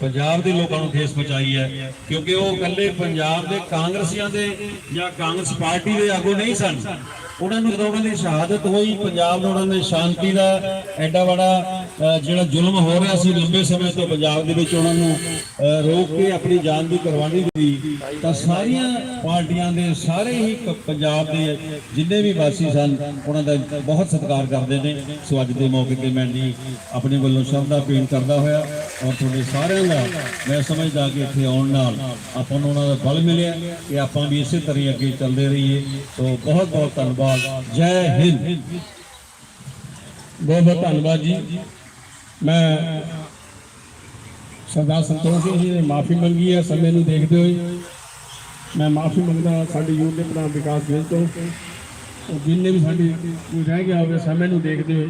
ਪੰਜਾਬ ਦੇ ਲੋਕਾਂ ਨੂੰ ਠੇਸ ਪਹੁੰਚਾਈ ਹੈ, ਕਿਉਂਕਿ ਉਹ ਇਕੱਲੇ ਪੰਜਾਬ ਦੇ ਕਾਂਗਰਸੀਆਂ ਦੇ ਜਾਂ ਕਾਂਗਰਸ ਪਾਰਟੀ ਦੇ ਆਗੂ ਨਹੀਂ ਸਨ। ਉਹਨਾਂ ਨੂੰ ਜਦੋਂ ਉਹਨਾਂ ਦੀ ਸ਼ਹਾਦਤ ਹੋਈ, ਪੰਜਾਬ ਨੂੰ ਉਹਨਾਂ ਨੇ ਸ਼ਾਂਤੀ ਦਾ ਐਡਾ ਬੜਾ ਜਿਹੜਾ ਜ਼ੁਲਮ ਹੋ ਰਿਹਾ ਸੀ ਲੰਬੇ ਸਮੇਂ ਤੋਂ ਪੰਜਾਬ ਦੇ ਵਿੱਚ ਉਹਨਾਂ ਨੂੰ ਰੋਕ ਕੇ ਆਪਣੀ ਜਾਨ ਦੀ ਕੁਰਬਾਨੀ ਦਿੱਤੀ, ਤਾਂ ਸਾਰੀਆਂ ਪਾਰਟੀਆਂ ਦੇ ਸਾਰੇ ਹੀ ਪੰਜਾਬ ਦੇ ਜਿੰਨੇ ਵੀ ਵਾਸੀ ਸਨ, ਉਹਨਾਂ ਦਾ ਬਹੁਤ ਸਤਿਕਾਰ ਕਰਦੇ ਨੇ। ਸੋ ਅੱਜ ਦੇ ਮੌਕੇ ਤੇ ਮੈਂ ਜੀ ਆਪਣੇ ਵੱਲੋਂ ਸ਼ਰਧਾ ਭੇਂਟ ਕਰਦਾ ਹੋਇਆ, ਔਰ ਤੁਹਾਡੇ ਸਾਰਿਆਂ ਦਾ ਮੈਂ ਸਮਝਦਾ ਕਿ ਇੱਥੇ ਆਉਣ ਨਾਲ ਆਪਾਂ ਨੂੰ ਉਹਨਾਂ ਦਾ ਬਲ ਮਿਲਿਆ ਕਿ ਆਪਾਂ ਵੀ ਇਸੇ ਤਰ੍ਹਾਂ ਹੀ ਅੱਗੇ ਚੱਲਦੇ ਰਹੀਏ। ਸੋ ਬਹੁਤ ਬਹੁਤ ਧੰਨਵਾਦ। ਜੈ ਹਿੰਦ। ਬਹੁਤ ਬਹੁਤ ਧੰਨਵਾਦ ਜੀ। ਮੈਂ ਸਰਦਾਰ ਸੰਤੋਖ ਸਿੰਘ ਜੀ ਨੇ ਮਾਫੀ ਮੰਗੀ ਹੈ, ਸਮੇਂ ਨੂੰ ਦੇਖਦੇ ਹੋਏ। ਮੈਂ ਮਾਫੀ ਮੰਗਦਾ ਸਾਡੇ ਯੂਥ ਦੇ ਪ੍ਰਧਾਨ ਵਿਕਾਸ ਗਿੱਲ ਤੋਂ। ਜਿੰਨੇ ਵੀ ਸਾਡੇ ਕੋਈ ਰਹਿ ਗਿਆ ਹੋਵੇ, ਸਮੇਂ ਨੂੰ ਦੇਖਦੇ ਹੋਏ।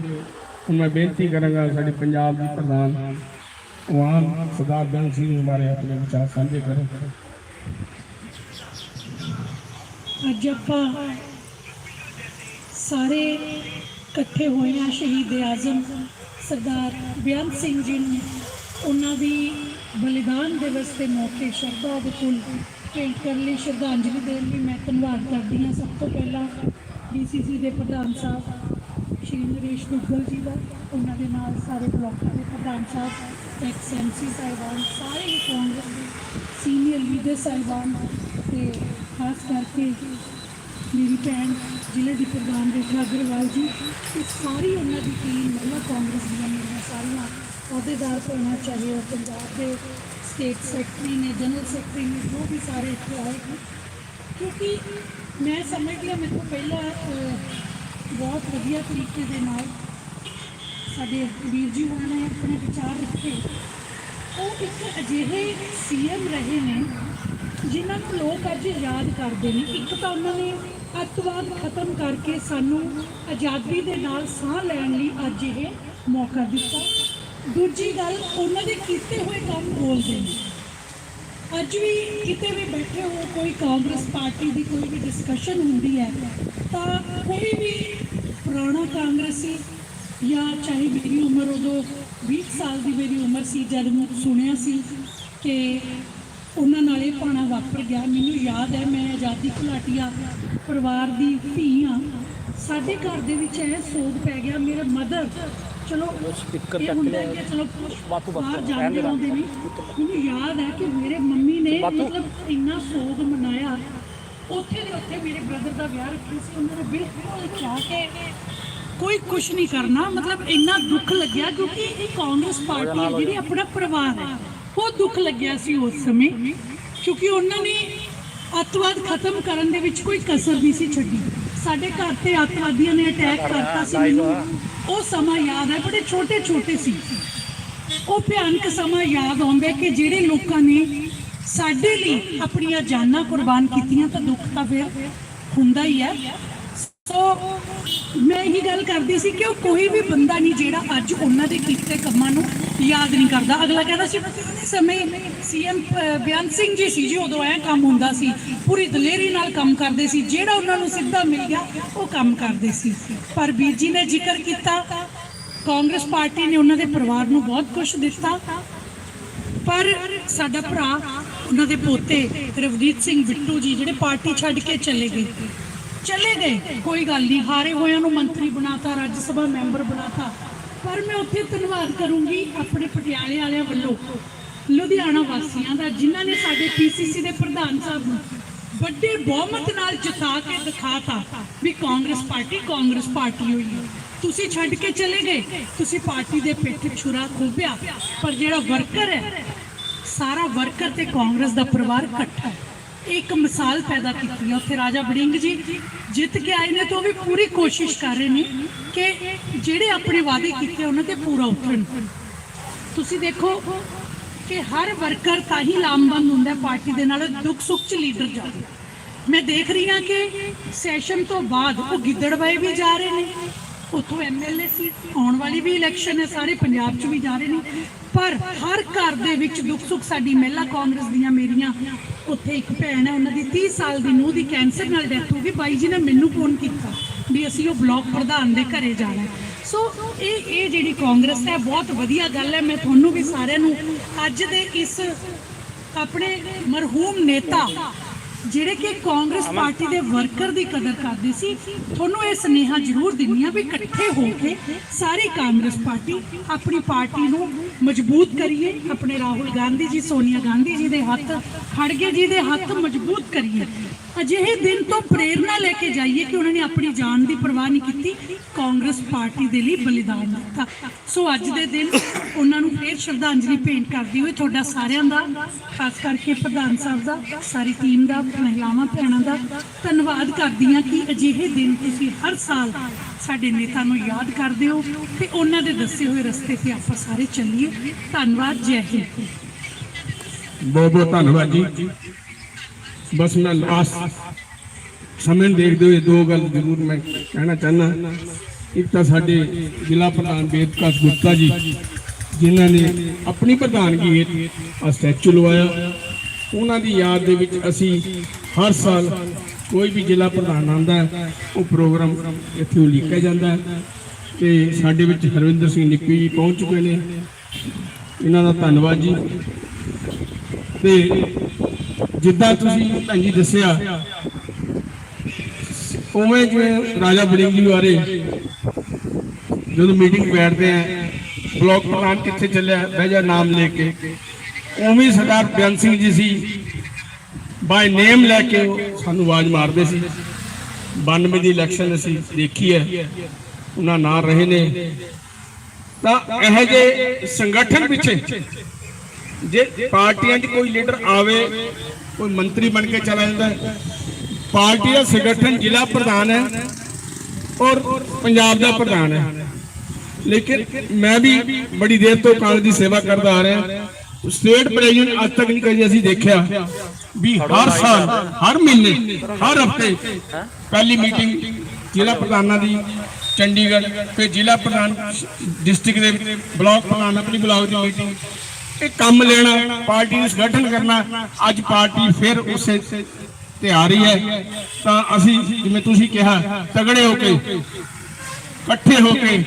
ਹੁਣ ਮੈਂ ਬੇਨਤੀ ਕਰਾਂਗਾ ਸਾਡੇ ਪੰਜਾਬ ਦੀ ਪ੍ਰਧਾਨ ਵਾਨ ਸਰਦਾਰ ਬੈਂਸ ਸਿੰਘ ਹਮਾਰੇ ਆਪਣੇ ਵਿਚਾਰ ਸਾਂਝੇ ਕਰਨ। ਅੱਜ ਆਪਾਂ ਸਾਰੇ ਇਕੱਠੇ ਹੋਏ ਆ ਸ਼ਹੀਦ ਆਜ਼ਮ ਸਰਦਾਰ ਬੇਅੰਤ ਸਿੰਘ ਜੀ ਨੂੰ। ਉਹਨਾਂ ਦੀ ਬਲੀਦਾਨ ਦਿਵਸ ਦੇ ਮੌਕੇ ਸ਼ਰਧਾ ਦੇ ਫੁੱਲ ਭੇਂਟ ਕਰਨ ਲਈ ਸ਼ਰਧਾਂਜਲੀ ਦੇਣ ਲਈ ਮੈਂ ਧੰਨਵਾਦ ਕਰਦੀ ਹਾਂ। ਸਭ ਤੋਂ ਪਹਿਲਾਂ ਡੀਸੀਸੀ ਦੇ ਪ੍ਰਧਾਨ ਸਾਹਿਬ, ਸ਼੍ਰੀ ਨਰੇਸ਼ ਦੁੱਗਲ ਜੀ ਦਾ, ਉਹਨਾਂ ਦੇ ਨਾਲ ਸਾਰੇ ਬਲਾਕਾਂ ਦੇ ਪ੍ਰਧਾਨ ਸਾਹਿਬ ਐਕਸਐਮਸੀ ਸਾਹਿਬਾਨ, ਸਾਰੇ ਹੀ ਕਾਂਗਰਸ ਦੇ ਸੀਨੀਅਰ ਲੀਡਰ ਸਾਹਿਬਾਨ ਤੇ ਖਾਸ ਕਰਕੇ ਮੇਰੀ ਭੈਣ ਜ਼ਿਲ੍ਹੇ ਦੀ ਪ੍ਰਧਾਨ ਰੇਖਾ ਅਗਰਵਾਲ ਜੀ ਤੇ ਸਾਰੀ ਉਹਨਾਂ ਦੀ ਟੀਮ ਮਹਿਲਾ ਕਾਂਗਰਸ ਦੀਆਂ ਮੇਰੀਆਂ ਸਾਰੀਆਂ ਅਹੁਦੇਦਾਰ ਭੈਣਾਂ, ਚਾਹੇ ਉਹ ਪੰਜਾਬ ਦੇ ਸਟੇਟ ਸੈਕਟਰੀ ਨੇ ਜਨਰਲ ਸੈਕਟਰੀ ਨੇ, ਜੋ ਵੀ ਸਾਰੇ ਇੱਥੇ ਆਏ ਨੇ। ਕਿਉਂਕਿ ਮੈਂ ਸਮਝਦੀ ਹਾਂ ਮੇਰੇ ਤੋਂ ਪਹਿਲਾਂ ਬਹੁਤ ਵਧੀਆ ਤਰੀਕੇ ਦੇ ਨਾਲ ਸਾਡੇ ਵੀਰ ਜੀ ਹੋਣਾ ਨੇ ਆਪਣੇ ਵਿਚਾਰ ਰੱਖੇ। ਉਹ ਇੱਕ ਅਜਿਹੇ ਸੀਐਮ ਰਹੇ ਨੇ, ਜਿਨ੍ਹਾਂ ਨੂੰ ਲੋਕ ਅੱਜ ਯਾਦ ਕਰਦੇ ਨੇ। ਇੱਕ ਤਾਂ ਉਹਨਾਂ ਨੇ ਅੱਤਵਾਦ ਖਤਮ ਕਰਕੇ ਸਾਨੂੰ ਆਜ਼ਾਦੀ ਦੇ ਨਾਲ ਸਾਹ ਲੈਣ ਲਈ ਅੱਜ ਇਹ ਮੌਕਾ ਦਿੱਤਾ। ਦੂਜੀ ਗੱਲ, ਉਹਨਾਂ ਦੇ ਕੀਤੇ ਹੋਏ ਕੰਮ ਬੋਲਦੇ ਨੇ। ਅੱਜ ਵੀ ਕਿਤੇ ਵੀ ਬੈਠੇ ਹੋ, ਕੋਈ ਕਾਂਗਰਸ ਪਾਰਟੀ ਦੀ ਕੋਈ ਵੀ ਡਿਸਕਸ਼ਨ ਹੁੰਦੀ ਹੈ, ਤਾਂ ਕੋਈ ਵੀ ਪੁਰਾਣਾ ਕਾਂਗਰਸੀ ਜਾਂ ਚਾਹੇ ਮੇਰੀ ਉਮਰ ਉਦੋਂ 20 ਸਾਲ ਦੀ ਮੇਰੀ ਉਮਰ ਸੀ, ਜਦ ਮੈਂ ਸੁਣਿਆ ਸੀ ਕਿ ਉਹਨਾਂ ਨਾਲ ਇਹ ਪਾਣਾ ਵਾਪਰ ਗਿਆ। ਮੈਨੂੰ ਯਾਦ ਹੈ ਮੈਂ ਆਜ਼ਾਦੀ ਘੁਲਾਟੀਆ ਪਰਿਵਾਰ ਦੀ ਧੀ ਹਾਂ। ਸਾਡੇ ਘਰ ਦੇ ਵਿੱਚ ਇਹ ਸੋਧ ਪੈ ਗਿਆ ਮੇਰੇ ਮਦਰ ਚਲੋ ਸਪੀਕਰ ਚੱਕ ਹੁੰਦਾ ਲਿਆ। ਚਲੋ ਬਾਤੂ ਬਾਤੂ ਜਾਂਦੇ ਦੇ ਆਉਂਦੇ ਵੀ ਮੈਨੂੰ ਯਾਦ ਹੈ ਕਿ ਮੇਰੇ ਮੰਮੀ ਨੇ। ਮਤਲਬ ਇੰਨਾ ਸੋਗ ਮਨਾਇਆ। ਉੱਥੇ ਦੇ ਉੱਥੇ ਮੇਰੇ ਬ੍ਰਦਰ ਦਾ ਵਿਆਹ ਰੱਖਿਆ ਸੀ। ਉਹਨਾਂ ਨੇ ਬਿਲਕੁਲ ਚਾਹ ਕੇ ਕੋਈ ਕੁਝ ਨਹੀਂ ਕਰਨਾ। ਮਤਲਬ ਇੰਨਾ ਦੁੱਖ ਲੱਗਿਆ ਕਿਉਂਕਿ ਇਹ ਕਾਂਗਰਸ ਪਾਰਟੀ ਹੈ ਜਿਹੜੀ ਆਪਣਾ ਪਰਿਵਾਰ ਹੈ। ਉਹ ਦੁੱਖ ਲੱਗਿਆ ਸੀ ਉਸ ਸਮੇਂ, ਕਿਉਂਕਿ ਉਹਨਾਂ ਨੇ ਅੱਤਵਾਦ ਖਤਮ ਕਰਨ ਦੇ ਵਿੱਚ ਕੋਈ ਕਸਰ ਨਹੀਂ ਸੀ ਛੱਡੀ। ਸਾਡੇ ਘਰ ਤੇ ਅੱਤਵਾਦੀਆਂ ਨੇ ਅਟੈਕ ਕਰਤਾ ਸੀ ਮੈਨੂੰ। ਉਹ ਸਮਾਂ ਯਾਦ ਹੈ, ਬੜੇ ਛੋਟੇ ਛੋਟੇ ਸੀ। ਉਹ ਭਿਆਨਕ ਸਮਾਂ ਯਾਦ ਆਉਂਦਾ ਕਿ ਜਿਹੜੇ ਲੋਕਾਂ ਨੇ ਸਾਡੇ ਲਈ ਆਪਣੀਆਂ ਜਾਨਾਂ ਕੁਰਬਾਨ ਕੀਤੀਆਂ ਤਾਂ ਦੁੱਖ ਤਾਂ ਫਿਰ ਹੁੰਦਾ ਹੀ ਹੈ। ਸੋ ਮੈਂ ਇਹੀ ਗੱਲ ਕਰਦੀ ਸੀ ਕਿ ਉਹ ਕੋਈ ਵੀ ਬੰਦਾ ਨਹੀਂ ਜਿਹੜਾ ਅੱਜ ਉਹਨਾਂ ਦੇ ਕੀਤੇ ਕੰਮਾਂ ਨੂੰ ਯਾਦ ਨਹੀਂ ਕਰਦਾ। ਅਗਲਾ ਕਹਿੰਦਾ ਸੀ ਪੁਰਾਣੇ ਸਮੇਂ ਸੀਐਮ ਬਿਆਨ ਸਿੰਘ ਜੀ ਸੀ ਜੀ, ਉਦੋਂ ਐ ਕੰਮ ਹੁੰਦਾ ਸੀ, ਪੂਰੀ ਦਲੇਰੀ ਨਾਲ ਕੰਮ ਕਰਦੇ ਸੀ, ਜਿਹੜਾ ਉਹਨਾਂ ਨੂੰ ਸਿੱਧਾ ਮਿਲ ਗਿਆ, ਉਹ ਕੰਮ ਕਰਦੇ ਸੀ। ਪਰ ਵੀਰ ਜੀ ਨੇ ਜ਼ਿਕਰ ਕੀਤਾ, ਕਾਂਗਰਸ ਪਾਰਟੀ ਨੇ ਉਹਨਾਂ ਦੇ ਪਰਿਵਾਰ ਨੂੰ ਬਹੁਤ ਕੁਝ ਦਿੱਤਾ। ਪਰ ਸਾਡਾ ਭਰਾ, ਉਹਨਾਂ ਦੇ ਪੋਤੇ ਰਵਦੀਤ ਸਿੰਘ ਬਿੱਟੂ ਜੀ, ਜਿਹੜੇ ਪਾਰਟੀ ਛੱਡ ਕੇ ਚਲੇ ਗਏ ਚਲੇ ਗਏ। ਕੋਈ ਗੱਲ ਨਹੀਂ ਹਾਰੇ ਹੋਇਆਂ ਨੂੰ ਮੰਤਰੀ ਬਣਾਤਾ, ਰਾਜ ਸਭਾ ਮੈਂਬਰ ਬਣਾਤਾ। ਪਰ ਮੈਂ ਉੱਥੇ ਧੰਨਵਾਦ ਕਰੂੰਗੀ ਆਪਣੇ ਪਟਿਆਲੇ ਵਾਲਿਆਂ ਵੱਲੋਂ। ਲੁਧਿਆਣਾ ਵਾਸੀਆਂ ਦਾ, ਜਿਨ੍ਹਾਂ ਨੇ ਸਾਡੇ ਪੀਸੀਸੀ ਦੇ ਪ੍ਰਧਾਨ ਸਾਹਿਬ ਨੂੰ ਵੱਡੇ ਬਹੁਮਤ ਨਾਲ ਜਿਤਾ ਕੇ ਦਿਖਾਤਾ ਵੀ ਕਾਂਗਰਸ ਪਾਰਟੀ ਕਾਂਗਰਸ ਪਾਰਟੀ ਹੋਈ ਹੈ। ਤੁਸੀਂ ਛੱਡ ਕੇ ਚਲੇ ਗਏ। ਤੁਸੀਂ ਪਾਰਟੀ ਦੇ ਪਿੱਠ ਛੁਰਾ ਖੋਬਿਆ ਪਰ ਜਿਹੜਾ ਵਰਕਰ ਹੈ, ਸਾਰਾ ਵਰਕਰ ਤੇ ਕਾਂਗਰਸ ਦਾ ਪਰਿਵਾਰ ਇਕੱਠਾ ਹੈ। ਇੱਕ ਮਿਸਾਲ ਪੈਦਾ ਕੀਤੀ ਹੈ ਉੱਥੇ ਰਾਜਾ ਵੜਿੰਗ ਜੀ। ਜਿੱਤ ਕੇ ਆਏ ਨੇ ਤਾਂ ਉਹ ਵੀ ਪੂਰੀ ਕੋਸ਼ਿਸ਼ ਕਰ ਰਹੇ ਨੇ ਕਿ ਜਿਹੜੇ ਆਪਣੇ ਵਾਅਦੇ ਕੀਤੇ ਉਹਨਾਂ ਤੇ ਪੂਰਾ ਉਤਰਨ ਤੁਸੀਂ ਦੇਖੋ ਕਿ ਹਰ ਵਰਕਰ ਤਾਂ ਹੀ ਲਾਮਬੰਦ ਹੁੰਦਾ ਪਾਰਟੀ ਦੇ ਨਾਲ, ਦੁੱਖ ਸੁੱਖ ਚ ਲੀਡਰ ਜਾਵੇ ਮੈਂ ਦੇਖ ਰਹੀ ਹਾਂ ਕਿ ਸੈਸ਼ਨ ਤੋਂ ਬਾਅਦ ਉਹ ਗਿੱਦੜਵਾਏ ਵੀ ਜਾ ਰਹੇ ਨੇ। ਉੱਥੋਂ ਐਮਐਲਏ ਸੀ, ਆਉਣ ਵਾਲੀ ਵੀ ਇਲੈਕਸ਼ਨ ਹੈ, ਸਾਰੇ ਪੰਜਾਬ 'ਚ ਵੀ ਜਾ ਰਹੇ ਨੇ। ਪਰ ਹਰ ਘਰ ਦੇ ਵਿੱਚ ਦੁੱਖ ਸੁੱਖ ਸਾਡੀ ਮਹਿਲਾ ਕਾਂਗਰਸ ਦੀਆਂ ਮੇਰੀਆਂ, ਉੱਥੇ ਇੱਕ ਭੈਣ ਹੈ, ਉਹਨਾਂ ਦੀ 30 ਸਾਲ ਦੀ ਨੂੰਹ ਦੀ ਕੈਂਸਰ ਨਾਲ ਡੈਥ ਹੋ ਗਈ। ਬਾਈ ਜੀ ਨੇ ਮੈਨੂੰ ਫੋਨ ਕੀਤਾ ਵੀ ਅਸੀਂ ਉਹ ਬਲਾਕ ਪ੍ਰਧਾਨ ਦੇ ਘਰੇ ਜਾਣਾ ਸੋ ਇਹ ਇਹ ਜਿਹੜੀ ਕਾਂਗਰਸ ਹੈ, ਬਹੁਤ ਵਧੀਆ ਗੱਲ ਹੈ। ਮੈਂ ਤੁਹਾਨੂੰ ਵੀ ਸਾਰਿਆਂ ਨੂੰ ਅੱਜ ਦੇ ਇਸ ਆਪਣੇ ਮਰਹੂਮ ਨੇਤਾ ਜਿਹੜੇ ਕਿ ਕਾਂਗਰਸ ਪਾਰਟੀ ਦੇ ਵਰਕਰ ਦੀ ਕਦਰ ਕਰਦੇ ਸੀ, ਤੁਹਾਨੂੰ ਇਹ ਸੁਨੇਹਾ ਜ਼ਰੂਰ ਦਿੰਨੀ ਆ ਵੀ ਇਕੱਠੇ ਹੋ ਕੇ ਸਾਰੀ ਕਾਂਗਰਸ ਪਾਰਟੀ ਆਪਣੀ ਪਾਰਟੀ ਨੂੰ ਮਜ਼ਬੂਤ ਕਰੀਏ, ਆਪਣੇ ਰਾਹੁਲ ਗਾਂਧੀ ਜੀ, ਸੋਨੀਆ ਗਾਂਧੀ ਜੀ ਦੇ ਹੱਥ, ਖੜਗੇ ਜੀ ਦੇ ਹੱਥ ਮਜ਼ਬੂਤ ਕਰੀਏ। ਅਜਿਹੇ ਦਿਨ ਤੋਂ ਪ੍ਰੇਰਣਾ ਲੈ ਕੇ ਜਾਈਏ ਕਿ ਉਹਨਾਂ ਨੇ ਆਪਣੀ ਜਾਨ ਦੀ ਪਰਵਾਹ ਨਹੀਂ ਕੀਤੀ, ਕਾਂਗਰਸ ਪਾਰਟੀ ਦੇ ਲਈ ਬਲੀਦਾਨ ਦਿੱਤਾ। ਸੋ ਅੱਜ ਦੇ ਦਿਨ ਉਹਨਾਂ ਨੂੰ ਫੇਰ ਸ਼ਰਧਾਂਜਲੀ ਭੇਂਟ ਕਰਦੀ ਹੋਈ ਤੁਹਾਡਾ ਸਾਰਿਆਂ ਦਾ, ਖਾਸ ਕਰਕੇ ਪ੍ਰਧਾਨ ਸਾਹਿਬ ਦਾ, ਸਾਰੀ ਟੀਮ ਦਾ ਮਹਿਲਾਵਾਂ ਭੈਣਾਂ ਦਾ ਧੰਨਵਾਦ ਕਰਦੀ ਹਾਂ ਕਿ ਅਜਿਹੇ ਦਿਨ ਤੁਸੀਂ ਹਰ ਸਾਲ ਸਾਡੇ ਨੇਤਾ ਨੂੰ ਯਾਦ ਕਰਦੇ ਹੋ ਤੇ ਉਹਨਾਂ ਦੇ ਦੱਸੇ ਹੋਏ ਰਸਤੇ ਤੇ ਆਪਾਂ ਸਾਰੇ ਚੱਲੀਏ। ਧੰਨਵਾਦ, ਜੈ ਹਿੰਦ। ਬਹੁਤ ਬਹੁਤ ਧੰਨਵਾਦ ਜੀ। ਬਸ ਮੈਂ ਲਾਸਟ ਸਮੇਂ ਦੇਖਦੇ ਹੋਏ ਦੋ ਗੱਲ ਜ਼ਰੂਰ ਮੈਂ ਕਹਿਣਾ ਚਾਹਨਾ ਇੱਕ ਤਾਂ ਸਾਡੇ ਜ਼ਿਲ੍ਹਾ ਪ੍ਰਧਾਨ ਬੇਦਕਾਸ ਗੁਪਤਾ ਜੀ, ਜਿਨ੍ਹਾਂ ਨੇ ਆਪਣੀ ਪ੍ਰਧਾਨਗੀ ਹੇਠ ਆ ਸਟੈਚੂ ਲਵਾਇਆ। ਉਹਨਾਂ ਦੀ ਯਾਦ ਦੇ ਵਿੱਚ ਅਸੀਂ ਹਰ ਸਾਲ ਕੋਈ ਵੀ ਜ਼ਿਲ੍ਹਾ ਪ੍ਰਧਾਨ ਆਉਂਦਾ ਉਹ ਪ੍ਰੋਗਰਾਮ ਇੱਥੇ ਉਲੀਕਿਆ ਜਾਂਦਾ ਹੈ ਤੇ ਸਾਡੇ ਵਿੱਚ ਹਰਵਿੰਦਰ ਸਿੰਘ ਨਿੱਪੀ ਜੀ ਪਹੁੰਚ ਚੁੱਕੇ ਨੇ। ਇਹਨਾਂ ਦਾ ਧੰਨਵਾਦ ਜੀ। ਤੇ ਜਿੱਦਾਂ ਤੁਸੀਂ ਭੈਣ ਜੀ ਦੱਸਿਆ, ਉਵੇਂ ਜਿਵੇਂ ਰਾਜਾ ਬੜਿੰਗ ਜੀ ਬਾਰੇ ਜਦੋਂ ਮੀਟਿੰਗ ਬੈਠਦੇ ਆ ਬਲਾਕ ਪ੍ਰਧਾਨ ਕਿੱਥੇ ਚੱਲਿਆ, ਬਹਿ ਜਾ ਨਾਮ ਲੈ ਕੇ। ਉਵੇਂ ਸਰਦਾਰ ਬਿਆਨ ਸਿੰਘ ਜੀ ਸੀ। ਬਾਈ ਨੇਮ ਲੈ ਕੇ ਸਾਨੂੰ ਆਵਾਜ਼ ਮਾਰਦੇ ਸੀ। 92 ਦੀ ਇਲੈਕਸ਼ਨ ਅਸੀਂ ਦੇਖੀ ਹੈ। ਉਹਨਾਂ ਨਾਲ ਰਹੇ ਨੇ। ਤਾਂ ਇਹੋ ਜਿਹੇ ਸੰਗਠਨ ਪਿੱਛੇ ਜੇ ਪਾਰਟੀਆਂ 'ਚ ਕੋਈ ਲੀਡਰ ਆਵੇ, ਕੋਈ ਮੰਤਰੀ ਬਣ ਕੇ ਚਲਾ ਜਾਂਦਾ ਹੈ। ਪਾਰਟੀ ਦਾ ਸੰਗਠਨ ਜ਼ਿਲ੍ਹਾ ਪ੍ਰਧਾਨ ਹੈ ਔਰ ਪੰਜਾਬ ਦਾ ਪ੍ਰਧਾਨ ਹੈ। ਲੇਕਿਨ ਮੈਂ ਵੀ ਬੜੀ ਦੇਰ ਤੋਂ ਕਾਂਗਰਸ ਦੀ ਸੇਵਾ ਕਰਦਾ ਆ ਰਿਹਾ। ਸਟੇਟ ਪ੍ਰੈਜ਼ੀਡੈਂਟ ਅੱਜ ਤੱਕ ਨਹੀਂ ਕਦੀ ਅਸੀਂ ਦੇਖਿਆ ਵੀ ਹਰ ਸਾਲ ਹਰ ਮਹੀਨੇ ਹਰ ਹਫ਼ਤੇ ਪਹਿਲੀ ਮੀਟਿੰਗ ਜ਼ਿਲ੍ਹਾ ਪ੍ਰਧਾਨਾਂ ਦੀ ਚੰਡੀਗੜ੍ਹ ਫਿਰ ਜ਼ਿਲ੍ਹਾ ਪ੍ਰਧਾਨ ਡਿਸਟ੍ਰਿਕਟ ਦੇ ਬਲਾਕ ਪ੍ਰਧਾਨ ਆਪਣੀ ਬਲਾਕ ਦੀ ਮੀਟਿੰਗ। ਇਹ ਕੰਮ ਲੈਣਾ ਪਾਰਟੀ ਨੂੰ ਸੰਗਠਨ ਕਰਨਾ ਅੱਜ ਪਾਰਟੀ ਫਿਰ ਉਸੇ ਤੇ ਆ ਰਹੀ ਹੈ। ਤਾਂ ਅਸੀਂ ਜਿਵੇਂ ਤੁਸੀਂ ਕਿਹਾ ਤਗੜੇ ਹੋ ਕੇ ਇਕੱਠੇ ਹੋ ਕੇ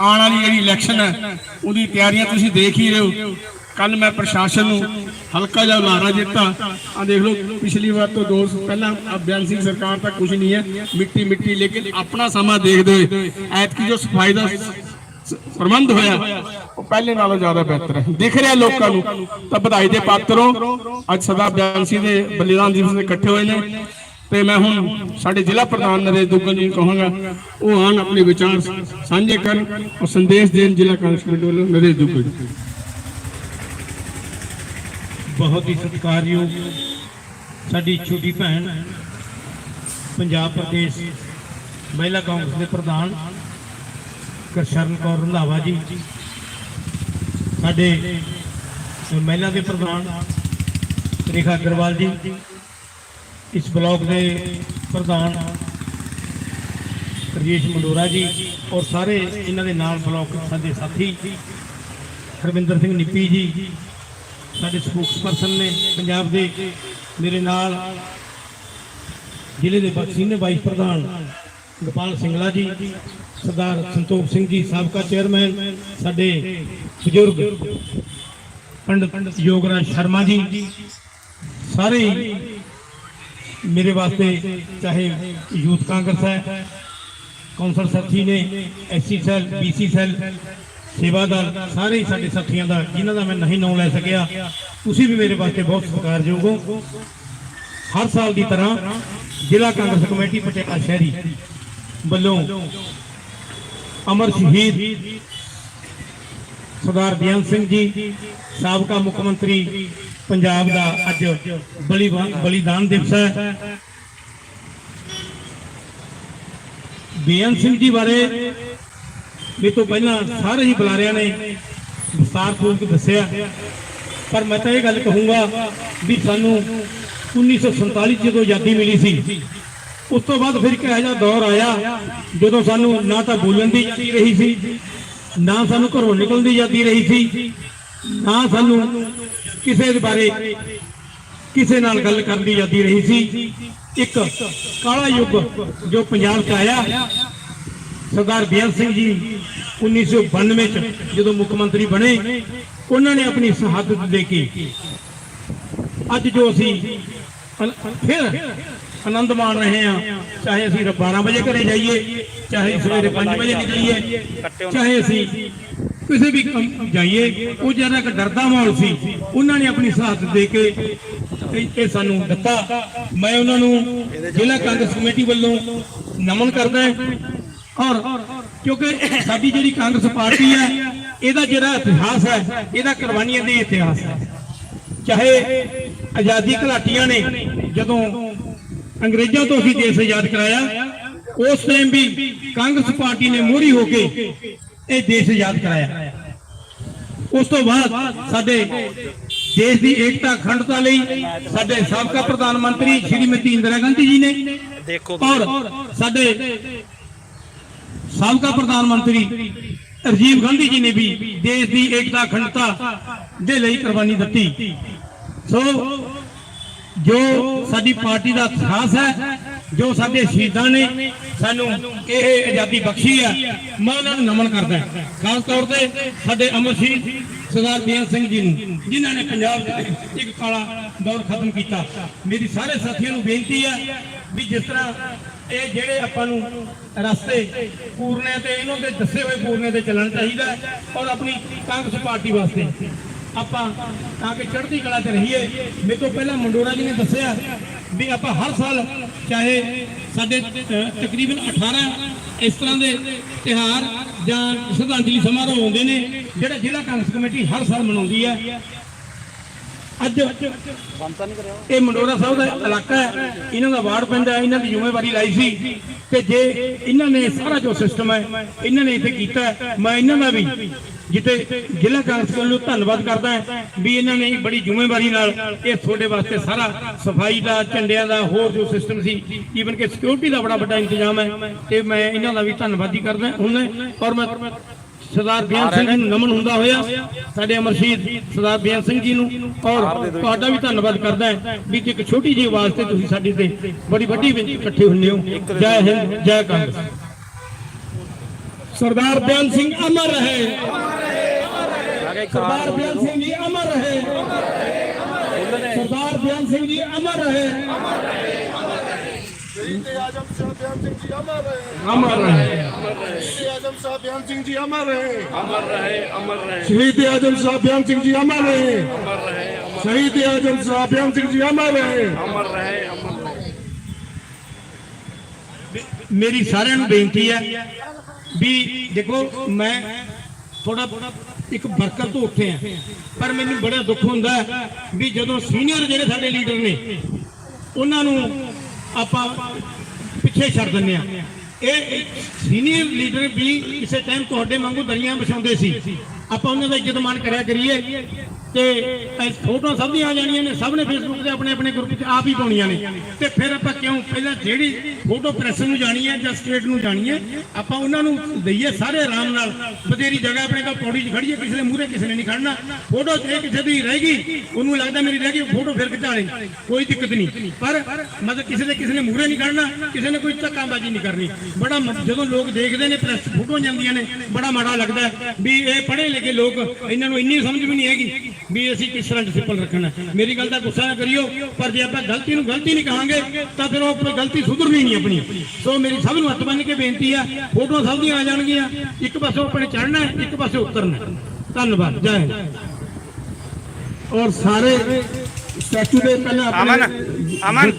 ਆਉਣ ਵਾਲੀ ਜਿਹੜੀ ਇਲੈਕਸ਼ਨ ਹੈ ਉਹਦੀ ਤਿਆਰੀਆਂ ਤੁਸੀਂ ਦੇਖ ਹੀ ਰਹੇ ਹੋ। ਕੱਲ ਮੈਂ ਪ੍ਰਸ਼ਾਸਨ ਨੂੰ ਹਲਕਾ ਜਿਹਾ ਉਲਾਰਾ ਦਿੱਤਾ। ਆ ਦੇਖ ਲਓ, ਪਿਛਲੀ ਵਾਰ ਤੋਂ ਦੋ ਪਹਿਲਾਂ ਬਿਆਨ ਸਿੰਘ ਸਰਕਾਰ ਤਾਂ ਕੁਝ ਨਹੀਂ ਹੈ, ਮਿੱਟੀ ਮਿੱਟੀ, ਲੇਕਿਨ ਆਪਣਾ ਸਮਾਂ ਦੇਖਦੇ ਹੋਏ ਐਤਕੀ ਜੋ ਸਫ਼ਾਈ ਦਾ ਪ੍ਰਬੰਧ ਹੋਇਆ, ਉਹ ਪਹਿਲੇ ਨਾਲੋਂ ਜ਼ਿਆਦਾ ਬਿਹਤਰ ਹੈ। ਦਿਖ ਰਿਹਾ ਲੋਕਾਂ ਨੂੰ, ਤਾਂ ਵਧਾਈ ਦੇ ਪਾਤਰੋ ਅੱਜ ਸਦਾ ਬਿਆਨ ਸਿੰਘ ਦੇ ਬਲੀਦਾਨ ਦਿਵਸ ਦੇ ਇਕੱਠੇ ਹੋਏ ਨੇ। ਤੇ ਮੈਂ ਹੁਣ ਸਾਡੇ ਜ਼ਿਲ੍ਹਾ ਪ੍ਰਧਾਨ ਨਰੇਸ਼ ਦੁੱਗਲ ਜੀ ਨੂੰ ਕਹਾਂਗਾ, ਉਹ ਆਣ ਆਪਣੇ ਵਿਚਾਰ ਸਾਂਝੇ ਕਰਨ ਔਰ ਸੰਦੇਸ਼ ਦੇਣ ਜ਼ਿਲ੍ਹਾ ਕਾਂਗਰਸ ਕਮੇਟੀ ਵੱਲੋਂ ਨਰੇਸ਼ ਦੁੱਗਲ ਜੀ। ਬਹੁਤ ਹੀ ਸਤਿਕਾਰਯੋਗ ਸਾਡੀ ਛੋਟੀ ਭੈਣ, ਪੰਜਾਬ ਪ੍ਰਦੇਸ਼ ਮਹਿਲਾ ਕਾਂਗਰਸ ਦੇ ਪ੍ਰਧਾਨ ਕਰਸ਼ਰਨ ਕੌਰ ਰੰਧਾਵਾ ਜੀ, ਸਾਡੇ ਮਹਿਲਾ ਦੇ ਪ੍ਰਧਾਨ ਰੇਖਾ ਅਗਰਵਾਲ ਜੀ, ਇਸ ਬਲਾਕ ਦੇ ਪ੍ਰਧਾਨ ਰਜੇਸ਼ ਮੰਡੋਰਾ ਜੀ ਔਰ ਸਾਰੇ ਇਹਨਾਂ ਦੇ ਨਾਲ ਬਲਾਕ ਸਾਡੇ ਸਾਥੀ ਹਰਵਿੰਦਰ ਸਿੰਘ ਨਿੱਪੀ ਜੀ ਸਾਡੇ ਸਪੋਕਸਪਰਸਨ ਨੇ ਪੰਜਾਬ ਦੇ ਮੇਰੇ ਨਾਲ ਜ਼ਿਲ੍ਹੇ ਦੇ ਸੀਨੀਅਰ ਵਾਈਸ ਪ੍ਰਧਾਨ ਗੋਪਾਲ ਸਿੰਘਲਾ ਜੀ, ਸਰਦਾਰ ਸੰਤੋਖ ਸਿੰਘ ਜੀ, ਸਾਬਕਾ ਚੇਅਰਮੈਨ ਸਾਡੇ ਬਜ਼ੁਰਗ ਪੰਡਤ ਯੋਗਰਾਜ ਸ਼ਰਮਾ ਜੀ, ਸਾਰੇ ਮੇਰੇ ਵਾਸਤੇ ਚਾਹੇ ਯੂਥ ਕਾਂਗਰਸ ਹੈ, ਕੌਂਸਲ ਸਾਥੀ ਨੇ, ਐਸਸੀ ਸੈਲ, ਬੀਸੀ ਸੈਲ ਸੇਵਾਦਾਰ ਸਾਰੇ ਹੀ ਸਾਡੇ ਸਾਥੀਆਂ ਦਾ, ਜਿਨ੍ਹਾਂ ਦਾ ਮੈਂ ਨਹੀਂ ਨਾਮ ਲੈ ਸਕਿਆ, ਤੁਸੀਂ ਵੀ ਮੇਰੇ ਵਾਸਤੇ ਬਹੁਤ ਸਤਿਕਾਰਯੋਗ ਹੋ। ਹਰ ਸਾਲ ਦੀ ਤਰ੍ਹਾਂ ਜ਼ਿਲ੍ਹਾ ਕਾਂਗਰਸ ਕਮੇਟੀ ਪਟਿਆਲਾ ਸ਼ਹਿਰੀ ਵੱਲੋਂ ਅਮਰ ਸ਼ਹੀਦ ਸਰਦਾਰ ਬਿਆਨ ਸਿੰਘ ਜੀ, ਸਾਬਕਾ ਮੁੱਖ ਮੰਤਰੀ ਪੰਜਾਬ ਦਾ ਅੱਜ ਬਲੀਦਾਨ ਬਲੀਦਾਨ ਦਿਵਸ ਹੈ। ਬੇਅੰਤ ਸਿੰਘ ਜੀ ਬਾਰੇ ਇਹ ਤੋਂ ਪਹਿਲਾਂ ਸਾਰੇ ਹੀ ਬੁਲਾਰਿਆਂ ਨੇ ਵਿਸਤਾਰਪੂਰਵਕ ਦੱਸਿਆ। ਪਰ ਮੈਂ ਤਾਂ ਇਹ ਗੱਲ ਕਹੂੰਗਾ ਵੀ ਸਾਨੂੰ 1947 'ਚ ਜਦੋਂ ਆਜ਼ਾਦੀ ਮਿਲੀ ਸੀ, ਉਸ ਤੋਂ ਬਾਅਦ ਫਿਰ ਇੱਕ ਇਹੋ ਜਿਹਾ ਦੌਰ ਆਇਆ ਜਦੋਂ ਸਾਨੂੰ ਨਾ ਤਾਂ ਬੋਲਣ ਦੀ ਆਜ਼ਾਦੀ ਰਹੀ ਸੀ, ਨਾ ਸਾਨੂੰ ਘਰੋਂ ਨਿਕਲਣ ਦੀ ਆਜ਼ਾਦੀ ਰਹੀ ਸੀ, ਨਾ ਸਾਨੂੰ ਕਿਸੇ ਦੇ ਬਾਰੇ ਕਿਸੇ ਨਾਲ ਗੱਲ ਕਰਨ ਦੀ ਆਜ਼ਾਦੀ ਰਹੀ ਸੀ। ਇੱਕ ਕਾਲਾ ਯੁੱਗ ਜੋ ਪੰਜਾਬ 'ਚ ਆਇਆ ਸਰਦਾਰ ਬੇਅੰਤ ਸਿੰਘ ਜੀ 1992 ਚ ਜਦੋਂ ਮੁੱਖ ਮੰਤਰੀ ਬਣੇ, ਉਹਨਾਂ ਨੇ ਆਪਣੀ ਸ਼ਹਾਦਤ ਦੇ ਕੇ ਅੱਜ ਜੋ ਅਸੀਂ ਫਿਰ ਆਨੰਦ ਮਾਣ ਰਹੇ ਹਾਂ, ਚਾਹੇ ਅਸੀਂ 12 ਵਜੇ ਘਰੇ ਜਾਈਏ, ਚਾਹੇ ਸਵੇਰੇ 5 ਵਜੇ ਨਿਕਲੀਏ, ਚਾਹੇ ਅਸੀਂ ਕਿਸੇ ਵੀ ਕੰਮ ਜਾਈਏ, ਉਹ ਜਿਹੜਾ ਇੱਕ ਡਰਦਾ ਮਾਹੌਲ ਸੀ, ਉਹਨਾਂ ਨੇ ਆਪਣੀ ਸ਼ਹਾਦਤ ਦੇ ਕੇ ਇਹ ਸਾਨੂੰ ਦਿੱਤਾ। ਮੈਂ ਉਹਨਾਂ ਨੂੰ ਜ਼ਿਲ੍ਹਾ ਕਾਂਗਰਸ ਕਮੇਟੀ ਵੱਲੋਂ ਨਮਨ ਕਰਦਾ ਔਰ ਕਿਉਂਕਿ ਸਾਡੀ ਜਿਹੜੀ ਕਾਂਗਰਸ ਪਾਰਟੀ ਹੈ ਇਹਦਾ ਜਿਹੜਾ ਇਤਿਹਾਸ ਹੈ ਇਹਦਾ ਕੁਰਬਾਨੀਆਂ ਦੇ ਇਤਿਹਾਸ ਹੈ। ਚਾਹੇ ਆਜ਼ਾਦੀ ਘਲਾਟੀਆਂ ਨੇ ਜਦੋਂ ਅੰਗਰੇਜ਼ਾਂ ਤੋਂ ਅਸੀਂ ਦੇਸ਼ ਆਜ਼ਾਦ ਕਰਾਇਆ ਉਸ ਟਾਈਮ ਵੀ ਕਾਂਗਰਸ ਪਾਰਟੀ ਨੇ ਮੋਹਰੀ ਹੋ ਕੇ ਇਹ ਦੇਸ਼ ਆਜ਼ਾਦ ਕਰਾਇਆ। ਉਸ ਤੋਂ ਬਾਅਦ ਸਾਡੇ ਦੇਸ਼ ਦੀ ਏਕਤਾ ਅਖੰਡਤਾ ਲਈ ਸਾਡੇ ਸਾਬਕਾ ਪ੍ਰਧਾਨ ਮੰਤਰੀ ਸ਼੍ਰੀਮਤੀ ਇੰਦਰਾ ਗਾਂਧੀ ਜੀ ਨੇ ਦੇਖੋ ਔਰ ਸਾਡੇ ਸਾਬਕਾ ਪ੍ਰਧਾਨ ਮੰਤਰੀ ਰਾਜੀਵ ਗਾਂਧੀ ਜੀ ਨੇ ਵੀ ਦੇਸ਼ ਦੀ ਏਕਤਾ, ਅਖੰਡਤਾ ਦੇ ਲਈ ਕੁਰਬਾਨੀ ਦਿੱਤੀ। ਸੋ ਜੋ ਸਾਡੀ ਪਾਰਟੀ ਦਾ ਇਤਿਹਾਸ ਹੈ, ਜੋ ਸਾਡੇ ਸ਼ਹੀਦਾਂ ਨੇ, ਸਾਨੂੰ ਇਹ ਆਜ਼ਾਦੀ ਬਖਸ਼ੀ ਹੈ, ਮੈਂ ਉਹਨਾਂ ਨੂੰ ਨਮਨ ਕਰਦਾ ਖਾਸ ਤੌਰ ਤੇ ਸਾਡੇ ਅਮਰ ਸ਼ਹੀਦ ਸਰਦਾਰ ਬੇਅੰਤ ਸਿੰਘ ਜੀ ਨੂੰ, ਜਿਨ੍ਹਾਂ ਨੇ ਪੰਜਾਬ ਦਾ ਇੱਕ ਕਾਲਾ ਦੌਰ ਖਤਮ ਕੀਤਾ। ਮੇਰੀ ਸਾਰੇ ਸਾਥੀਆਂ ਨੂੰ ਬੇਨਤੀ ਹੈ ਵੀ ਜਿਸ ਤਰ੍ਹਾਂ ਇਹ ਜਿਹੜੇ ਆਪਾਂ ਨੂੰ ਰਸਤੇ ਪੂਰਨੇ ਤੇ ਇਹਨਾਂ ਦੇ ਦੱਸੇ ਹੋਏ ਪੂਰਨੇ ਤੇ ਚੱਲਣਾ ਚਾਹੀਦਾ ਔਰ ਆਪਣੀ ਕਾਂਗਰਸ ਪਾਰਟੀ ਵਾਸਤੇ। ਆਪਾਂ ਤਾਂ ਕਿ ਚੜ੍ਹਦੀ ਕਲਾ 'ਚ ਰਹੀਏ। ਮੇਰੇ ਤੋਂ ਪਹਿਲਾਂ ਮੰਡੋਰਾ ਜੀ ਨੇ ਦੱਸਿਆ ਵੀ ਆਪਾਂ ਹਰ ਸਾਲ ਚਾਹੇ ਸਾਡੇ ਤਕਰੀਬਨ 18 ਇਸ ਤਰ੍ਹਾਂ ਦੇ ਤਿਹਾਰ ਜਾਂ ਸ਼ਰਧਾਂਜਲੀ ਸਮਾਰੋਹ ਹੁੰਦੇ ਨੇ, ਜਿਹੜਾ ਜ਼ਿਲ੍ਹਾ ਕਾਂਗਰਸ ਕਮੇਟੀ ਹਰ ਸਾਲ ਮਨਾਉਂਦੀ ਹੈ। ਅੱਜ ਇਹ ਮੰਡੋਰਾ ਸਾਹਿਬ ਦਾ ਇਲਾਕਾ ਹੈ, ਇਹਨਾਂ ਦਾ ਵਾਰਡ ਪੈਂਦਾ ਇਹਨਾਂ ਦੀ ਜ਼ਿੰਮੇਵਾਰੀ ਲਾਈ ਸੀ ਤੇ ਜੇ ਇਹਨਾਂ ਨੇ ਸਾਰਾ ਜੋ ਸਿਸਟਮ ਹੈ, ਇਹਨਾਂ ਨੇ ਇੱਥੇ ਕੀਤਾ ਮੈਂ ਇਹਨਾਂ ਦਾ ਵੀ ਜਿੱਤੇ ਜ਼ਿਲ੍ਹਾ ਕਾਂਗਰਸ ਵੱਲੋਂ ਧੰਨਵਾਦ ਕਰਦਾ ਵੀ ਇਹਨਾਂ ਨੇ ਬੜੀ ਜ਼ਿੰਮੇਵਾਰੀ ਨਾਲ ਇਹ ਤੁਹਾਡੇ ਵਾਸਤੇ ਸਾਰਾ ਸਫ਼ਾਈ ਦਾ, ਝੰਡਿਆਂ ਦਾ, ਹੋਰ ਜੋ ਸਿਸਟਮ ਸੀ ਈਵਨ ਕਿ ਸਿਕਿਉਰਿਟੀ ਦਾ ਬੜਾ ਵੱਡਾ ਇੰਤਜ਼ਾਮ ਹੈ, ਤੇ ਮੈਂ ਇਹਨਾਂ ਦਾ ਵੀ ਧੰਨਵਾਦੀ ਕਰਦਾ ਹਾਂ ਔਰ ਮੈਂ ਸਰਦਾਰ ਬੇਅੰਤ ਸਿੰਘ ਜੀ ਨੂੰ ਨਮਨ ਹੁੰਦਾ ਹੋਇਆ। ਸਾਡੇ ਅਮਰ ਸ਼ਹੀਦ ਸਰਦਾਰ ਬੇਅੰਤ ਸਿੰਘ ਜੀ ਨੂੰ। ਔਰ ਤੁਹਾਡਾ ਵੀ ਧੰਨਵਾਦ ਕਰਦਾ ਹਾਂ ਵੀ ਕਿ ਇੱਕ ਛੋਟੀ ਜਿਹੀ ਆਵਾਜ਼ ਤੇ ਤੁਸੀਂ ਸਾਡੇ ਤੇ ਬੜੀ ਵੱਡੀ ਵਿੱਚ ਇਕੱਠੇ ਹੁੰਦੇ ਹੋ। ਜੈ ਹਿੰਦ, ਜੈ ਕਾਂਗਰਸ। ਸਰਦਾਰ ਬੇਅੰਤ ਸਿੰਘ ਅਮਰ ਰਹੇ। ਸਰਦਾਰ ਬੇਅੰਤ ਸਿੰਘ ਜੀ ਅਮਰ ਰਹੇ। ਸਰਦਾਰ ਬੇਅੰਤ ਸਿੰਘ ਜੀ ਅਮਰ ਰਹੇ। ਸ਼ਹੀਦ ਆਜਮ ਸ਼ਾਹ ਬਿਆਨ ਸਿੰਘ ਜੀ ਅਮਰ ਰਹੇ। ਅਮਰ ਰਹੇ ਸ਼ਹੀਦ ਆਜਮ ਸ਼ਾਹ ਬਿਆਨ ਸਿੰਘ ਜੀ ਅਮਰ ਰਹੇ। ਸ਼ਹੀਦ ਆਜਮ ਸਾਹਿਬ ਬੇਅੰਤ ਸਿੰਘ ਜੀ ਅਮਰ ਰਹੇ ਸ਼ਹੀਦ ਆਜਮ ਸ਼ਾਹ ਬਿਆਨ ਸਿੰਘ ਜੀ ਅਮਰ ਰਹੇ ਮੇਰੀ ਸਾਰਿਆਂ ਨੂੰ ਬੇਨਤੀ ਹੈ ਵੀ ਦੇਖੋ, ਮੈਂ ਥੋੜਾ ਇੱਕ ਵਰਕਰ ਤੋਂ ਉੱਠੇ ਆ ਪਰ ਮੈਨੂੰ ਬੜਾ ਦੁੱਖ ਹੁੰਦਾ ਵੀ ਜਦੋਂ ਸੀਨੀਅਰ ਜਿਹੜੇ ਸਾਡੇ ਲੀਡਰ ਨੇ, ਉਹਨਾਂ ਨੂੰ ਆਪਾਂ ਪਿੱਛੇ ਛੱਡ ਦਿੰਦੇ ਆ ਇਹ ਸੀਨੀਅਰ ਲੀਡਰ ਵੀ ਕਿਸੇ ਟਾਈਮ ਤੁਹਾਡੇ ਵਾਂਗੂ ਦਰੀਆਂ ਵਿਛਾਉਂਦੇ ਸੀ। ਆਪਾਂ ਉਹਨਾਂ ਦਾ ਇੱਜ਼ਤ ਮਾਣ ਕਰਿਆ ਕਰੀਏ ਤੇ ਇਹ ਫੋਟੋਆਂ ਸਭ ਦੀਆਂ ਆ ਜਾਣੀਆਂ ਨੇ, ਸਭ ਨੇ ਫੇਸਬੁੱਕ ਤੇ ਆਪਣੇ ਆਪਣੇ ਗਰੁੱਪ 'ਚ ਆਪ ਹੀ ਪਾਉਣੀਆਂ ਨੇ। ਤੇ ਫਿਰ ਆਪਾਂ ਕਿਉਂ ਪਹਿਲਾਂ ਜਿਹੜੀ ਫੋਟੋ ਪ੍ਰੈਸ ਨੂੰ ਜਾਣੀ ਹੈ ਜਾਂ ਸਟੇਟ ਨੂੰ ਜਾਣੀ ਹੈ, ਆਪਾਂ ਉਹਨਾਂ ਨੂੰ ਦਈਏ ਸਾਰੇ ਆਰਾਮ ਨਾਲ। ਬਥੇਰੀ ਜਗ੍ਹਾ ਆਪਣੇ ਕੋਲ ਪੌੜੀ 'ਚ ਖੜੀਏ ਕਿਸੇ ਦੇ ਮੂਹਰੇ ਕਿਸੇ ਨੇ ਨਹੀਂ ਖੜਨਾ ਫੋਟੋ ਜੇ ਕਿਸੇ ਦੀ ਰਹਿ ਗਈ ਉਹਨੂੰ ਲੱਗਦਾ ਮੇਰੀ ਰਹਿ ਗਈ ਫੋਟੋ ਫਿਰ ਖਿਚਾ ਲਈ ਕੋਈ ਦਿੱਕਤ ਨਹੀਂ। ਪਰ ਮਤਲਬ ਕਿਸੇ ਦੇ ਕਿਸੇ ਨੇ ਮੂਹਰੇ ਨਹੀਂ ਖੜਨਾ ਕਿਸੇ ਨੇ ਕੋਈ ਧੱਕਾਬਾਜ਼ੀ ਨਹੀਂ ਕਰਨੀ। ਬੜਾ ਜਦੋਂ ਲੋਕ ਦੇਖਦੇ ਨੇ ਪ੍ਰੈਸ ਫੋਟੋ ਜਾਂਦੀਆਂ ਨੇ, ਬੜਾ ਮਾੜਾ ਲੱਗਦਾ ਵੀ ਇਹ ਪੜੇ ਪੜ੍ਹੇ ਲਿਖੇ ਲੋਕ ਇਹਨਾਂ ਨੂੰ ਇੰਨੀ ਸਮਝ ਵੀ ਨਹੀਂ ਹੈਗੀ ਵੀ ਅਸੀਂ ਕਿਸ ਤਰ੍ਹਾਂ ਡਿਸਪਲ ਰੱਖਣਾ। ਮੇਰੀ ਗੱਲ ਦਾ ਗੁੱਸਾ ਨਾ ਕਰਿਓ ਪਰ ਜੇ ਆਪਾਂ ਗਲਤੀ ਨੂੰ ਗਲਤੀ ਨਹੀਂ ਕਹਾਂਗੇ ਤਾਂ ਫਿਰ ਉਹ ਗਲਤੀ ਸੁਧਰਨੀ ਨਹੀਂ ਆਪਣੀ ਸੋ ਮੇਰੀ ਸਭ ਨੂੰ ਹੱਥ ਬੰਨ ਕੇ ਬੇਨਤੀ ਆ ਫੋਟੋਆਂ ਸਭ ਦੀਆਂ ਆ ਜਾਣਗੀਆਂ ਇੱਕ ਪਾਸੇ ਆਪਣੇ ਚੜ੍ਹਨਾ ਇੱਕ ਪਾਸੇ ਉਤਰਨਾ। ਧੰਨਵਾਦ ਜੈ ਹਿੰਦ ਔਰ ਸਾਰੇ ਸਟੈਚੂ ਦੇ ਪਹਿਲਾਂ ਆਪਣੇ ਅਮਨ।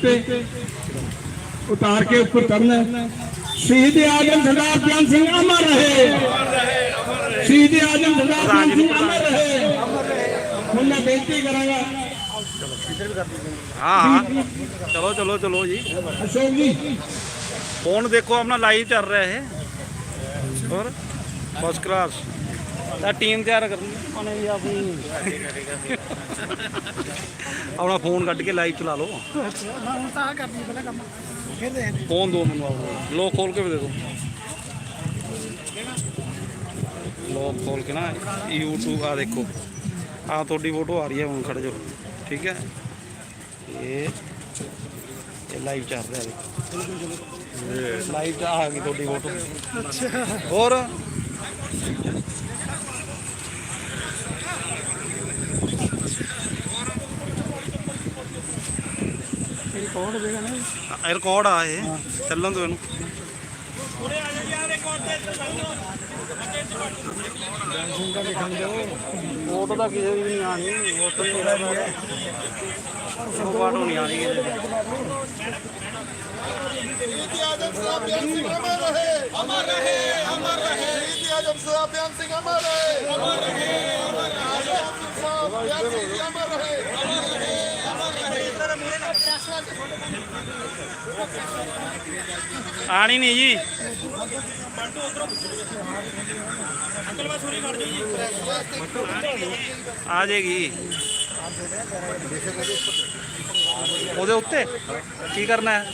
ਉਤਾਰ ਕੇ ਉੱਪਰ ਚੜ੍ਹਨਾ ਹੈ। ਸ਼ਹੀਦ ਆਜਮ ਸਰਦਾਰ ਬਿਆਨ ਸਿੰਘ ਅਮਰ ਰਹੇ ਸ਼ਹੀਦ ਆਜਮ ਸਰਦਾਰ ਸਿੰਘ ਜੀ ਅਮਰ ਰਹੇ। ਹੁਣ ਮੈਂ ਬੇਨਤੀ ਕਰਾਂਗਾ। ਹਾਂ ਹਾਂ। ਚਲੋ ਚਲੋ ਚਲੋ ਜੀ। ਅਸ਼ੋਕ ਜੀ। ਫੋਨ ਦੇਖੋ ਆਪਣਾ ਲਾਈਵ ਚੱਲ ਰਿਹਾ ਹੈ ਹੋਰ? ਫਸਟ ਕਲਾਸ ਤਾਂ ਟੀਮ ਤਿਆਰ ਕਰਨੀ ਉਹਨੇ ਜੀ ਆਪਣੀ ਆਪਣਾ ਫੋਨ ਕੱਢ ਕੇ ਲਾਈਵ ਚਲਾ ਲਓ। ਹੁਣ ਤਾਂ ਆ ਕਰਨੀ ਪਹਿਲਾਂ ਕੰਮ। ਫਿਰ ਦੇ ਫੋਨ ਦੋ ਮੈਨੂੰ ਲੋ ਖੋਲ ਕੇ ਵੀ ਦੇ ਦੋ। ਲੋਕ ਖੋਲ ਕੇ ਨਾ YouTube ਆ ਦੇਖੋ। ਆ ਤੁਹਾਡੀ ਫੋਟੋ ਆ ਰਹੀ ਹੈ, ਹੁਣ ਖੜ ਜਾਓ। ਠੀਕ ਹੈ? ਇਹ ਇਹ ਲਾਈਵ ਚੱਲ ਰਿਹਾ ਹੈ ਲਾਈਵ ਚ ਆ ਗਈ ਤੁਹਾਡੀ ਫੋਟੋ ਅੱਛਾ ਹੋਰ? ਇਹ ਰਿਕਾਰਡ ਆ ਇਹ। ਚੱਲਣ ਦੋ ਇਹਨੂੰ। ਫੋਟੋ ਤਾਂ ਹੁੰਦਾ ਲਿਖਣ ਦਿਓ ਵੋਟ ਤਾਂ ਕਿਸੇ ਦੀ ਨਹੀਂ ਆਣੀ ਵੋਟ ਨਹੀਂ। ਆਣੀ ਵੋਟ ਨਹੀਂ ਆਣੀ ਕਿਸੇ ਦੀ ਆਜਮ ਸਾਹਿਬ ਬਿਆਨ ਸਿੰਘ ਅਮਰ ਰਹੇ ਅਮਰ ਰਹੇ ਅਮਰ ਰਹੇ। ਨੀਤੀ ਆਜਮ ਸਾਹਿਬ ਬਿਆਨ ਸਿੰਘ ਅਮਰ ਰਹੇ ਅਮਰ ਰਹੇ ਅਮਰ ਰਹੇ। ਆਜਮ ਸਾਹਿਬ ਬਿਆਨ ਸਿੰਘ ਅਮਰ ਰਹੇ। ਆਣੀ ਨਹੀਂ ਜੀ। ਆ ਜਾਏਗੀ। ਉਹਦੇ ਉੱਤੇ? ਕੀ ਕਰਨਾ ਹੈ?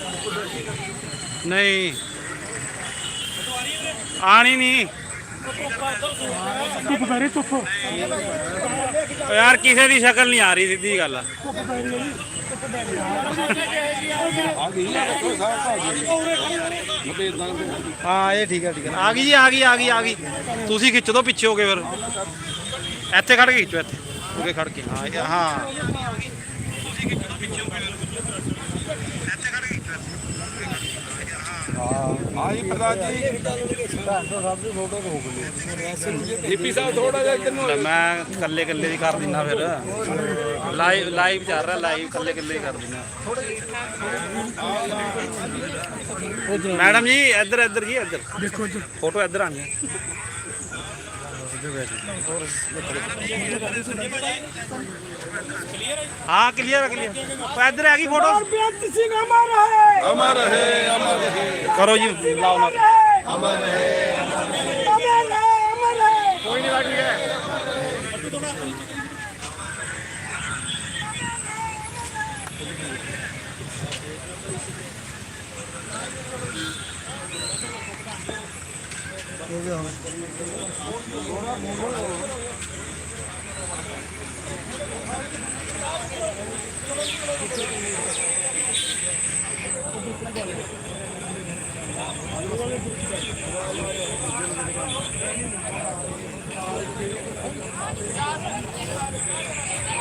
ਨਹੀਂ। ਆਣੀ ਨਹੀਂ। ਧੁੱਪ ਪੈ ਰਹੀ ਧੁੱਪ ਓ ਯਾਰ ਕਿਸੇ ਦੀ ਸ਼ਕਲ ਨਹੀਂ ਆ ਰਹੀ ਸਿੱਧੀ ਗੱਲ ਆ। ਹਾਂ ਇਹ ਠੀਕ ਹੈ ਠੀਕ ਹੈ ਆ ਗਈ ਜੀ ਆ ਗਈ ਆ ਗਈ ਆ ਗਈ। ਤੁਸੀਂ ਖਿੱਚ ਦੋ ਪਿੱਛੇ ਹੋ ਕੇ ਫਿਰ। ਇੱਥੇ ਖੜ ਕੇ ਖਿੱਚੋ ਇੱਥੇ। ਉਰੇ ਖੜ ਕੇ। ਹਾਂ ਇਹ- ਹਾਂ। ਲੈ ਮੈਂ ਇਕੱਲੇ ਇਕੱਲੇ ਦੀ ਕਰ ਦਿੰਦਾ ਫਿਰ। ਲਾਈਵ ਲਾਈਵ ਚੱਲ ਰਿਹਾ ਲਾਈਵ ਇਕੱਲੇ ਇਕੱਲੇ ਹੀ ਕਰ ਦਿੰਦਾ। ਮੈਡਮ ਜੀ ਇੱਧਰ ਇੱਧਰ ਜੀ ਇੱਧਰ। ਦੇਖੋ ਫੋਟੋ ਇੱਧਰ ਆਣੀ हाँ क्लियर है क्लियर इधर आ गई फोटो सिंह अमर है अमर है अमर है करो जी लाओ अमर है দিতে হবে Thank you.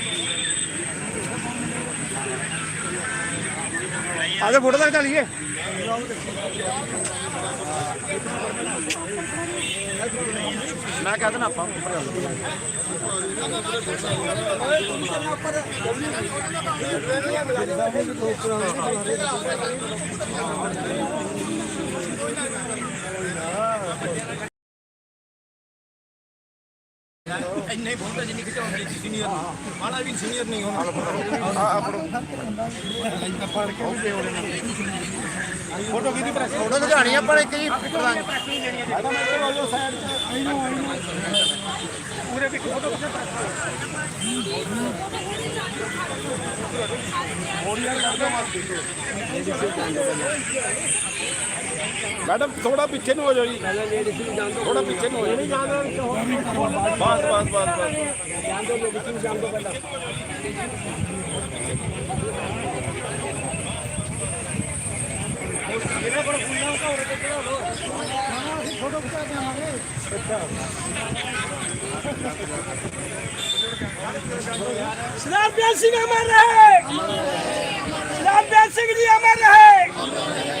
ਆਜਾ ਫੋਟੋ ਤੱਕ ਚੱਲੀਏ ਮੈਂ ਕਹਿ ਦੇਣਾ ਆਪਾਂ ਉੱਪਰ ਇੰਨੇ ਬੋਲਦਾ ਜਿੰਨੀ ਖਿਚਾਉਂਦੀ ਸੀ ਸੀਨੀਅਰ ਨੂੰ। ਮਾਣਾ ਵੀ ਸੀਨੀਅਰ ਨਹੀਂ ਹੁਣ। ਆ ਆਪਣੋ ਫੜ ਕੇ ਵੀ ਦੇ ਉਹਨੇ ਫੋਟੋ ਕਿਹਦੀ ਪ੍ਰੈਸ ਫੋਟੋ ਲਗਾਣੀ ਆਪਾਂ ਇੱਕ ਜੀ ਕਰਾਂਗੇ ਪੂਰੇ ਵੀ ਫੋਟੋ ਕਿਹਦੀ ਪ੍ਰੈਸ ਹੋਰ ਯਾਰ ਕਰਦਾ ਮਾਰ ਦੇ ਮੈਡਮ ਥੋੜਾ ਪਿੱਛੇ ਨੂੰ ਹੋ ਜਾਓ ਜੀ। ਥੋੜਾ ਪਿੱਛੇ ਨੂੰ ਹੋ ਜਾਓ। ਬਸ ਬਸ ਬਸ ਬਸ। ਇਹਨਾਂ ਕੋਲ ਫੁੱਲਾਂ ਦਾ ਹੋਰ ਕਿੱਥੇ ਹੋ ਨਾ ਅਸੀਂ ਫੋਟੋ ਖਿਚਾ ਦੇਵਾਂਗੇ ਅੱਛਾ ਸਰਦਾਰ ਸਿੰਘ ਅਮਰ ਰਹੇ। ਸਰਦਾਰ ਸਿੰਘ ਜੀ ਅਮਰ ਰਹੇ।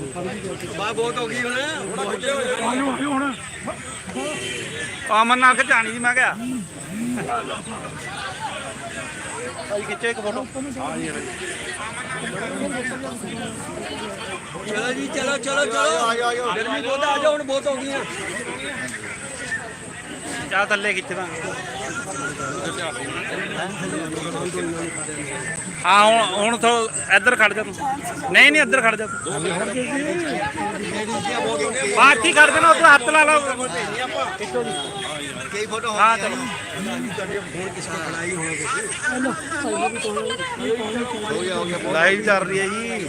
ਜਾਓ। ਅਮਨ ਨਾਲ ਖਿਚਾਣੀ ਸੀ ਮੈਂ ਕਿਹਾ। ਭਾਈ ਖਿੱਚੇ ਇੱਕ ਫੋਟੋ। ਚਲੋ ਜੀ ਚਲੋ ਚਲੋ ਚਲੋ। ਗਰਮੀ ਬਹੁਤ ਆ ਜਾਓ ਹੁਣ ਬਹੁਤ ਹੋ ਗਈਆਂ। ਚਾਹ ਥੱਲੇ ਖਿੱਚਦਾ ਹਾਂ ਹੁਣ ਹੁਣ ਥੋ ਇੱਧਰ ਖੜ ਜਾ ਤੂੰ। ਨਹੀਂ ਨਹੀਂ ਇੱਧਰ ਖੜ ਜਾ ਤੂੰ। ਬਾਕੀ ਖੜ ਜਾਣਾ ਉੱਧਰ ਹੱਥ ਲਾ ਲਾ। ਕਈ ਫੋਟੋ ਹਾਂ ਚਲੋ। ਲਾਈਵ ਚੱਲ ਰਹੀ ਹੈ ਜੀ। ਇੱਕ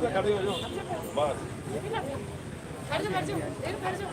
ਖੜ ਜਾ ਖੜ ਜਾ ਇਹ ਖੜ ਜਾ